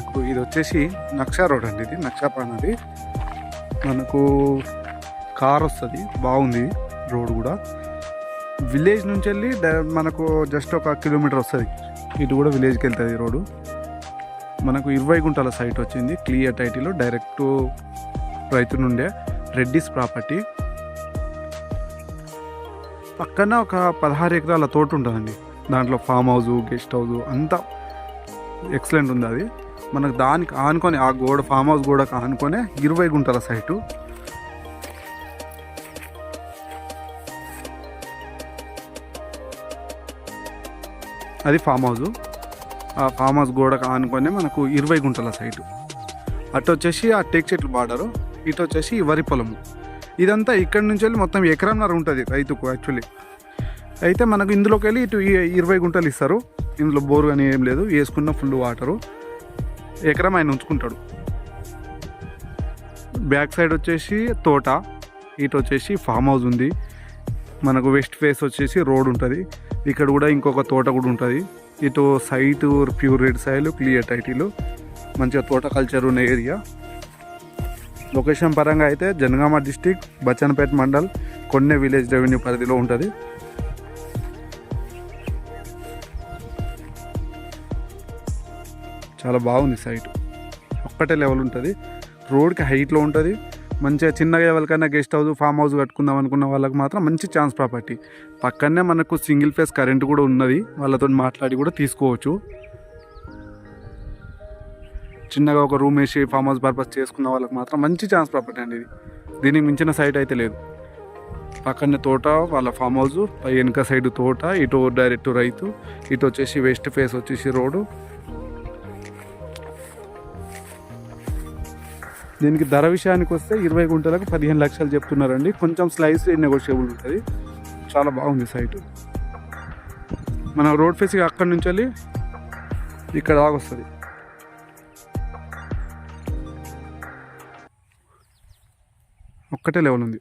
మనకు ఇది వచ్చేసి నక్షా రోడ్ అండి ఇది నక్షాపాన్ అది. మనకు కార్ వస్తుంది బాగుంది రోడ్ కూడా. విలేజ్ నుంచి వెళ్ళి మనకు జస్ట్ ఒక కిలోమీటర్ వస్తుంది. ఇటు కూడా విలేజ్కి వెళ్తుంది రోడ్డు మనకు ఇరవై గుంటల సైట్ వచ్చింది క్లియర్ టైటిల్ డైరెక్ట్ రైతు నుండే రెడ్డిస్ ప్రాపర్టీ పక్కన ఒక పదహారు ఎకరాల తోట ఉంటుందండి. దాంట్లో ఫామ్ హౌస్ గెస్ట్ హౌస్ అంతా ఎక్సలెంట్ ఉంది అది. మనకు దానికి ఆనుకొని ఆ గోడ ఫామ్ హౌస్ గోడకు ఆనుకొనే ఇరవై గుంటల సైటు. అది ఫామ్ హౌస్ ఆ ఫామ్ హౌస్ గోడకు ఆనుకొని మనకు ఇరవై గుంటల సైటు. అటు వచ్చేసి ఆ టేక్ చెట్లు బార్డరు ఇటు వచ్చేసి వరి పొలము. ఇదంతా ఇక్కడి నుంచి వెళ్ళి మొత్తం ఎకరంన్నర ఉంటుంది రైతుకు యాక్చువల్లీ. అయితే మనకు ఇందులోకి వెళ్ళి ఇటు ఇరవై గుంటలు ఇస్తారు. ఇందులో బోరు అని ఏం లేదు వేసుకున్న ఫుల్ వాటరు. ఎకరం ఆయన ఉంచుకుంటాడు. బ్యాక్ సైడ్ వచ్చేసి తోట ఇటు వచ్చేసి ఫామ్ హౌస్ ఉంది. మనకు వెస్ట్ ఫేస్ వచ్చేసి రోడ్ ఉంటుంది. ఇక్కడ కూడా ఇంకొక తోట కూడా ఉంటుంది. ఇటు site pure red soil clear title. మంచిగా తోట కల్చర్ ఉన్న ఏరియా. లొకేషన్ పరంగా అయితే జనగామ డిస్టిక్ బచ్చన్పేట మండల్ కొన్నే విలేజ్ రెవెన్యూ పరిధిలో ఉంటుంది. చాలా బాగుంది సైట్. ఒక్కటే లెవెల్ ఉంటుంది. రోడ్కి హైట్లో ఉంటుంది. మంచిగా చిన్నగా ఎవరికైనా గెస్ట్ హౌస్ ఫామ్ హౌస్ కట్టుకుందాం అనుకున్న వాళ్ళకి మాత్రం మంచి ఛాన్స్ ప్రాపర్టీ పక్కనే మనకు సింగిల్ ఫేస్ కరెంట్ కూడా ఉన్నది. వాళ్ళతో మాట్లాడి కూడా తీసుకోవచ్చు. చిన్నగా ఒక రూమ్ వేసి ఫామ్ హౌస్ పర్పస్ చేసుకున్న వాళ్ళకి మాత్రం మంచి ఛాన్స్ ప్రాపర్టీ అండి ఇది. దీనికి మించిన సైట్ అయితే లేదు. పక్కనే తోట వాళ్ళ ఫామ్ హౌస్ పై వెనక సైడ్ తోట ఇటు డైరెక్ట్ రైతు ఇటు వచ్చేసి వెస్ట్ ఫేస్ వచ్చేసి రోడ్డు. దీనికి ధర విషయానికి వస్తే ఇరవై గుంటలకు పదిహేను లక్షలు చెప్తున్నారండి. కొంచెం స్లైస్ నెగోషియబుల్ ఉంటుంది. చాలా బాగుంది సైట్. మన రోడ్ ఫేసింగ్ అక్కడి నుంచి వెళ్ళి ఇక్కడ దాకా వస్తుంది. ఒక్కటే లెవెల్ ఉంది.